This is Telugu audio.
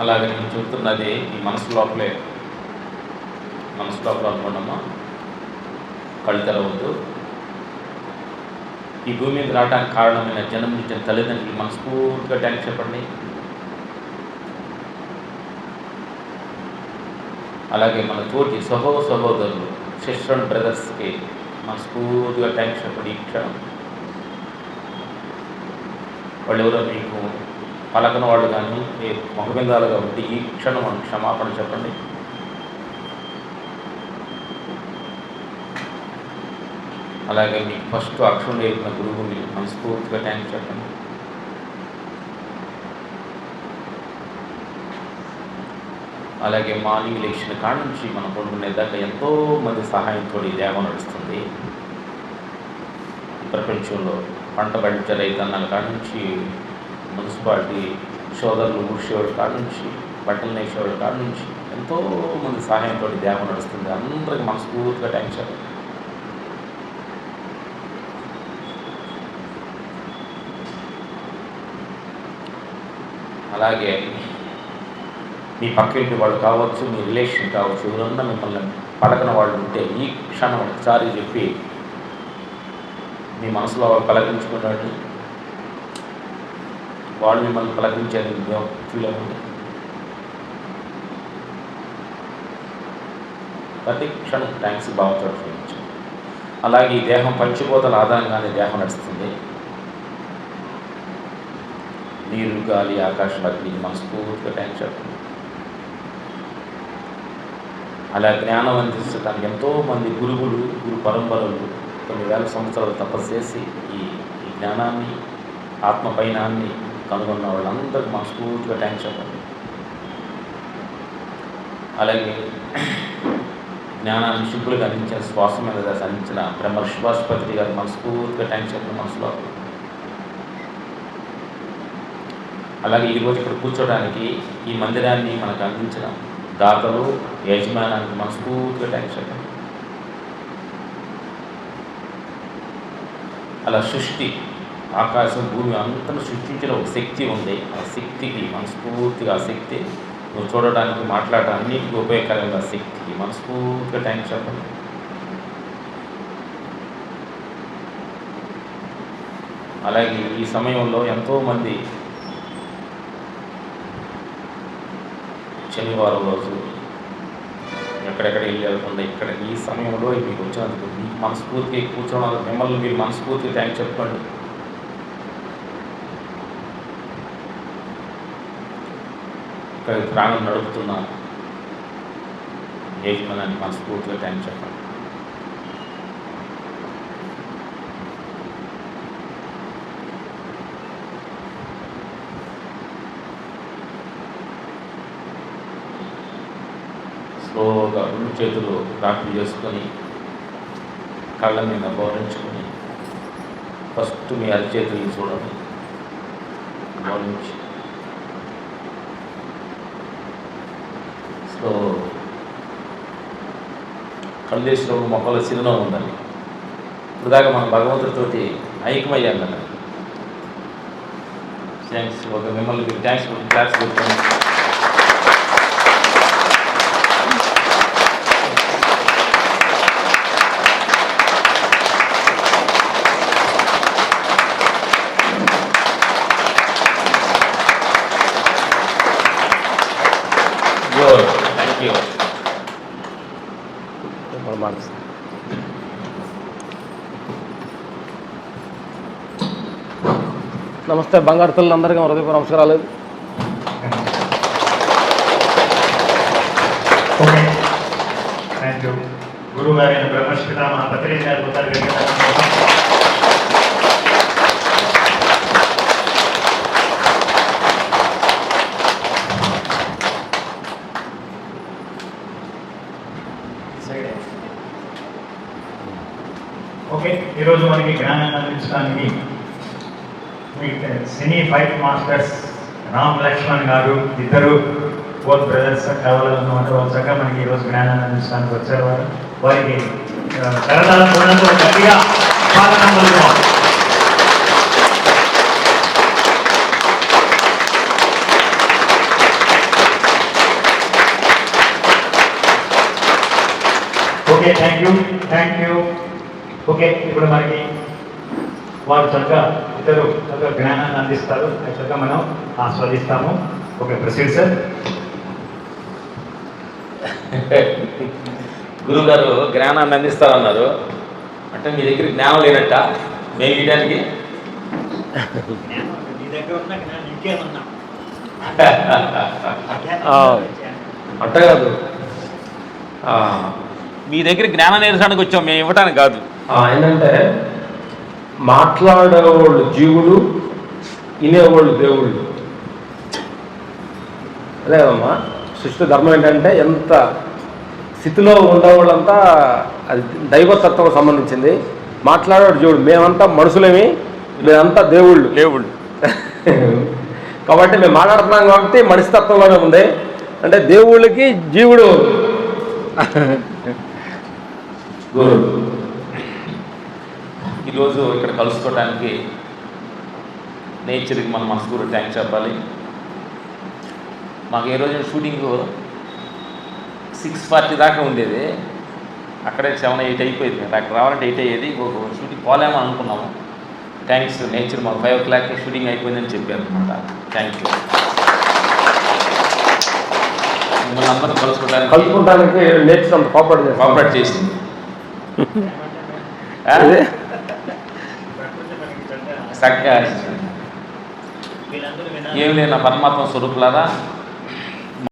అలాగే నేను చూస్తున్నది ఈ మనసు లోపలే. మనసు లోపల అనుకోండమ్మా. కళ్ళు తెరవద్దు. ఈ భూమి మీద రావడానికి కారణమైన జనం నుంచి తల్లిదండ్రులు మనస్ఫూర్తిగా థ్యాంక్స్ చెప్పండి. అలాగే మన తోటి సహో సహోదరులు సిస్టర్ బ్రదర్స్కి మనస్ఫూర్తిగా థ్యాంక్స్ చెప్పండి ఈ క్షణం. వాళ్ళు ఎవరో మీకు పలకన వాళ్ళు కానీ ఏ మగబిందాలు కాబట్టి ఈ క్షణం క్షమాపణ చెప్పండి. అలాగే మీకు ఫస్ట్ అక్షరం నేర్పిన గురువుని మనస్ఫూర్తిగా థ్యాంక్స్ చెప్పండి. అలాగే మార్నింగ్ లేచిన కాడ నుంచి మనం పడుకునే దాకా ఎంతో మంది సహాయంతో ఈ దేవం నడుస్తుంది. ప్రపంచంలో పంట పండించే రైతన్నాల కాడ నుంచి మున్సిపాలిటీ సోదరులు ఊడ్చేవాడి కాడ నుంచి బట్టలు నేసేవాడి కాడ నుంచి ఎంతో మంది సహాయంతో ఈ దేవం నడుస్తుంది. అందరికి మనస్ఫూర్తిగా థ్యాంక్స్ చెప్పండి అలాగే మీ పక్కింటి వాళ్ళు కావచ్చు మీ రిలేషన్ కావచ్చు ఎవరన్నా మిమ్మల్ని పలకన వాళ్ళు ఉంటే ఈ క్షణం ఒకసారి చెప్పి మీ మనసులో కలగించుకున్నాడు వాళ్ళు మిమ్మల్ని పలకించేది ఫీల్ అవ్వండి ప్రతి క్షణం థ్యాంక్స్ భావంతో చేయించండి అలాగే ఈ దేహం పంచిపోతల ఆధారంగానే దేహం నడుస్తుంది. నీరు గాలి ఆకాశం అగ్ని మనస్ఫూర్తిగా థ్యాంక్స్ చెప్పండి అలా జ్ఞానం అందించడానికి ఎంతోమంది గురువులు గురు పరంపరలు కొన్ని వేల సంవత్సరాలు తపస్సు చేసి ఈ ఈ జ్ఞానాన్ని ఆత్మ పైనాన్ని కనుగొన్న వాళ్ళందరికీ మనస్ఫూర్తిగా థ్యాంక్స్ చెప్పండి. అలాగే జ్ఞానాన్ని శుభ్రులుగా అందించిన శ్వాస మీద అందించిన బ్రహ్మ శివాస్పతి గారు మనస్ఫూర్తిగా థ్యాంక్స్ చెప్పండి మనసులో. అలాగే ఈరోజు ఇక్కడ కూర్చోడానికి ఈ మందిరాన్ని మనకు అందించిన దాతలు యజమానానికి మనస్ఫూర్తిగా థ్యాంక్స్ చెప్పండి. అలా సృష్టి ఆకాశం భూమి అంతను సృష్టించిన ఒక శక్తి ఉంది. ఆ శక్తికి మనస్ఫూర్తిగా ఆ శక్తి నువ్వు చూడడానికి మాట్లాడడానికి ఉపయోగకరమైన ఆ శక్తికి మనస్ఫూర్తిగా థ్యాంక్స్ చెప్పండి. అలాగే ఈ సమయంలో ఎంతోమంది శనివారం రోజు ఎక్కడెక్కడ వెళ్ళి వెళ్తుంది ఇక్కడ ఈ సమయంలో మీకు వచ్చినందుకు మీ మనస్ఫూర్తిగా కూర్చోవడం మిమ్మల్ని మీరు మనస్ఫూర్తిగా థ్యాంక్స్ చెప్పండి. ఇక్కడ ప్రాణం నడుపుతున్న. యజమానాన్ని మనస్ఫూర్తిగా థ్యాంక్ చెప్పండి స్లోగా రెండు చేతులు రాపిడి చేసుకొని కళ్ళ మీద గౌరవించుకొని ఫస్ట్ మీ అరిచేతులు చూడండి. గౌరవించి కళ్ళు చేసినప్పుడు మొక్కల చిరునవ్వు ఉందండి. ఇప్పుడు దాకా మనం భగవంతుడితోటి ఐక్యమయ్యాం కదా. థ్యాంక్స్ ఒక మిమ్మల్ని థ్యాంక్స్ క్లాస్ కొట్టుకోండి గుడ్ థ్యాంక్ యూ నమస్తే బంగారు తల్లి అందరికీ నమస్కారాలు. గురువు గారైన ఓకే ఈరోజు మనకి జ్ఞానాన్ని అందించడానికి cine fight masters Ram Lakshman గారు ఇద్దరు బోత్ బ్రదర్స్ ట్రావెల్ అన్నమాట చక్కగా మనకి ఈరోజు జ్ఞానాన్ని అందించడానికి వచ్చారు వారు. వారికి కరదాల పూర్ణంతో గట్టిగా స్వాగతం okay thank you thank you okay ఇప్పుడు మనకి వారు చక్కగా ఇద్దరు చక్కగా జ్ఞానాన్ని అందిస్తారు. అది చక్కగా మనం ఆస్వాదిస్తాము. Okay proceed sir. గురుగారు జ్ఞానాన్ని అందిస్తారన్నారు. అంటే మీ దగ్గర జ్ఞానం లేనట్ట? మేము ఆ. అట్ట కాదు ఆ, మీ దగ్గర జ్ఞానం నేర్చడానికి వచ్చాం మేము ఇవ్వడానికి కాదు. ఆ, ఏంటంటే మాట్లాడేవాళ్ళు జీవులు వినేవాళ్ళు దేవుళ్ళు. అదే కదమ్మా సృష్టి ధర్మం ఏంటంటే ఎంత స్థితిలో ఉండేవాళ్ళంతా అది దైవతత్వం సంబంధించింది. మాట్లాడేవాడు జీవుడు మేమంతా మనుషులేమి మేమంతా దేవుళ్ళు. దేవుళ్ళు. కాబట్టి మేము మాట్లాడుతున్నాం కాబట్టి మనిషి తత్వంలోనే ఉంది. అంటే దేవుళ్ళకి జీవుడు. గురు ఈరోజు ఇక్కడ కలుసుకోవడానికి నేచర్కి మనం మనస్ఫూర్తి థ్యాంక్స్ చెప్పాలి. మాకు ఏ రోజు షూటింగ్ సిక్స్ ఫార్టీ దాకా ఉండేది. అక్కడే సెవెన్ ఎయిట్ అయిపోయింది. అక్కడ రావాలంటే ఎయిట్ అయ్యేది. ఒక షూటింగ్ పోలేమో అనుకున్నాము. థ్యాంక్స్ నేచర్ మాకు ఫైవ్ ఓ క్లాక్కి షూటింగ్ అయిపోయిందని చెప్పారు అనమాట థ్యాంక్ యూ మిమ్మల్ని అందరూ కలుసుకోవడానికి కలుపుకుంటానికి నేర్చుకుని అంత కోపడి కోఆపరేట్ చేసింది. ఆ? వీళ్ళందరూ ఏం లేని పరమాత్మ స్వరూపులారా?